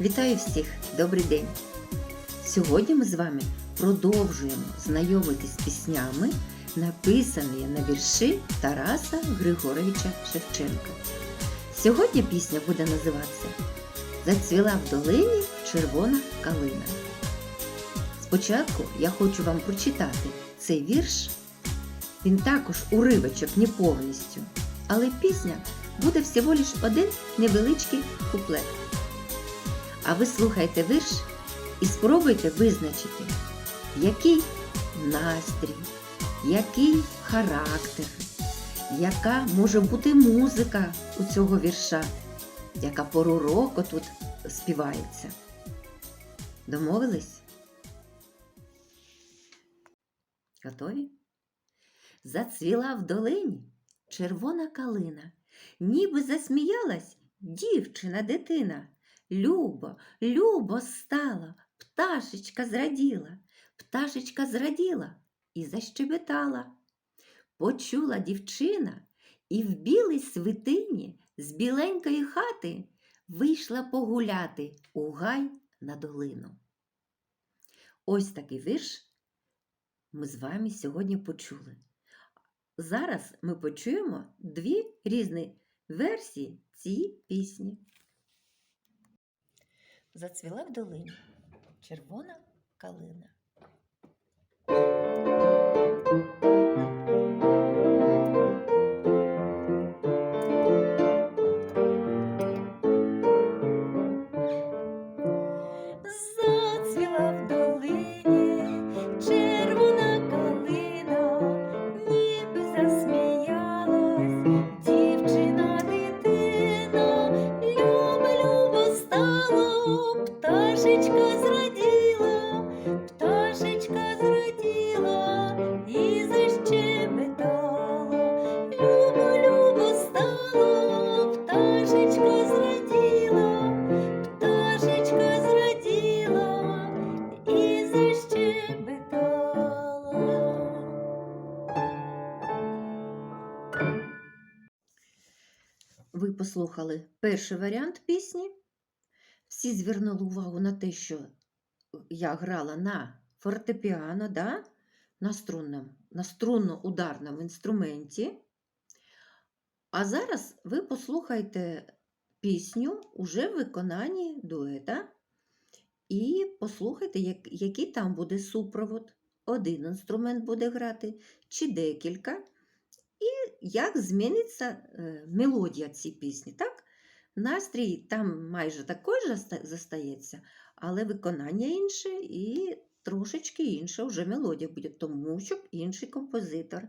Вітаю всіх! Добрий день! Сьогодні ми з вами продовжуємо знайомитись з піснями, написаними на вірші Тараса Григоровича Шевченка. Сьогодні пісня буде називатися Зацвіла в долині червона калина. Спочатку я хочу вам прочитати цей вірш. Він також уривочок не повністю, але пісня буде всього лиш один невеличкий куплет. А ви слухайте вірш і спробуйте визначити, який настрій, який характер, яка може бути музика у цього вірша, яка пору року тут співається. Домовились? Готові? Зацвіла в долині червона калина, ніби засміялась дівчина дитина. Любо, любо стало, пташечка зраділа, пташечка зраділа і защебетала. Почула дівчина і в білій свитині з біленької хати вийшла погуляти у гай на долину. Ось такий вірш ми з вами сьогодні почули. Зараз ми почуємо дві різні версії цієї пісні. Зацвіла в долині червона калина. Ви послухали перший варіант пісні. Всі звернули увагу на те, що я грала на фортепіано, да? на, струнному, на струнно-ударному інструменті. А зараз ви послухайте пісню уже в виконанні дуета. І послухайте, як, який там буде супровод. Один інструмент буде грати, чи декілька. Як зміниться е, мелодія цієї пісні. Так? Настрій там майже такий же застається, але виконання інше і трошечки інша вже мелодія буде, тому що інший композитор.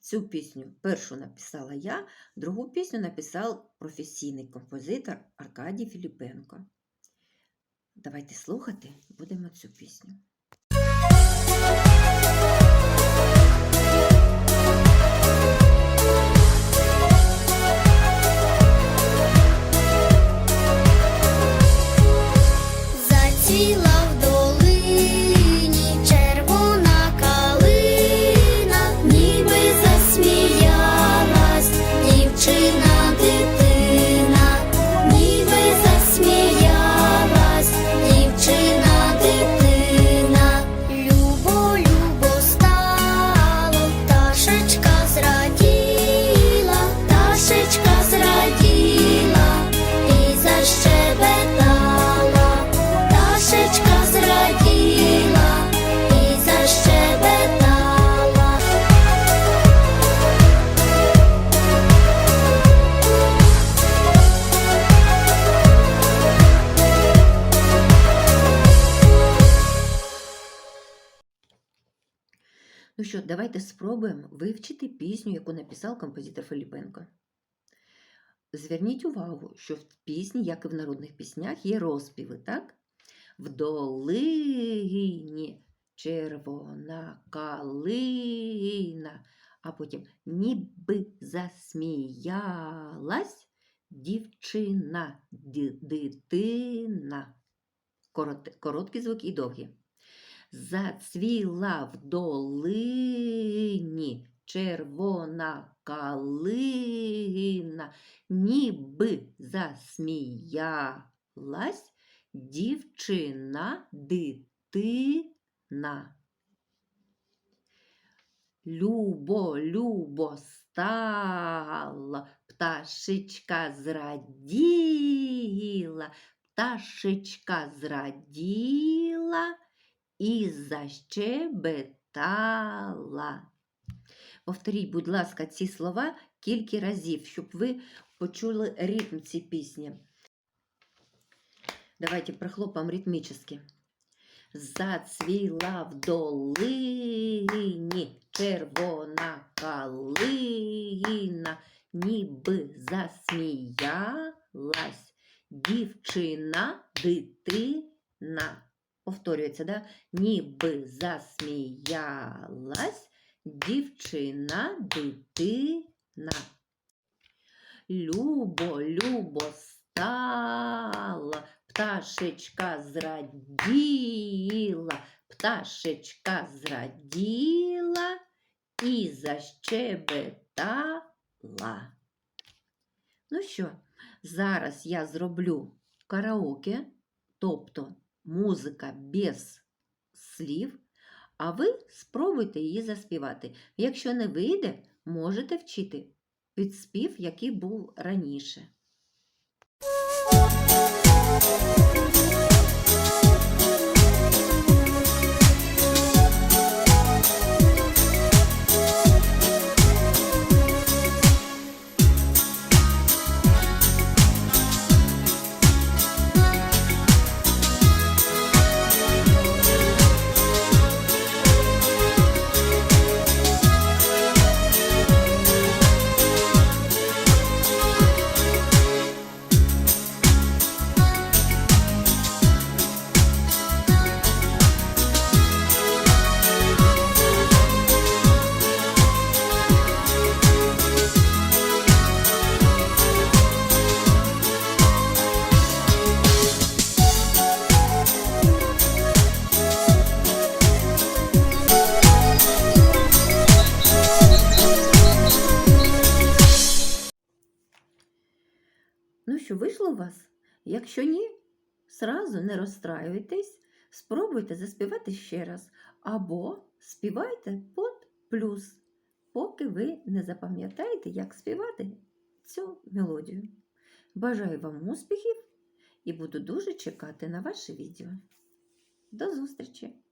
Цю пісню першу написала я, другу пісню написав професійний композитор Аркадій Філіпенко. Давайте слухати будемо цю пісню. Давайте спробуємо вивчити пісню, яку написав композитор Филіпенко. Зверніть увагу, що в пісні, як і в народних піснях, є розпіви, так? В долині червона калина, а потім ніби засміялась дівчина, дитина. Корот- Короткий звук і довгі. Зацвіла в долині червона калина, ніби засміялась дівчина, дитина. Любо, любо стало, пташечка зраділа, пташечка зраділа і защебетала. Повторіть, будь ласка, ці слова кілька разів, щоб ви почули ритм цієї пісні. Давайте прохлопаем ритмически. Зацвіла в долині червона калина, ніби засміялась дівчина, дитина. Повторюється, да? Ніби засміялась дівчина, дитина. Любо, любо стало, пташечка зраділа, пташечка зраділа і защебетала. Ну що, зараз я зроблю караоке, тобто музика без слів, а ви спробуйте її заспівати. Якщо не вийде, можете вчити підспів, який був раніше. Ну що, вийшло у вас? Якщо ні, сразу не розстраюйтесь, спробуйте заспівати ще раз або співайте під плюс, поки ви не запам'ятаєте, як співати цю мелодію. Бажаю вам успіхів і буду дуже чекати на ваше відео. До зустрічі!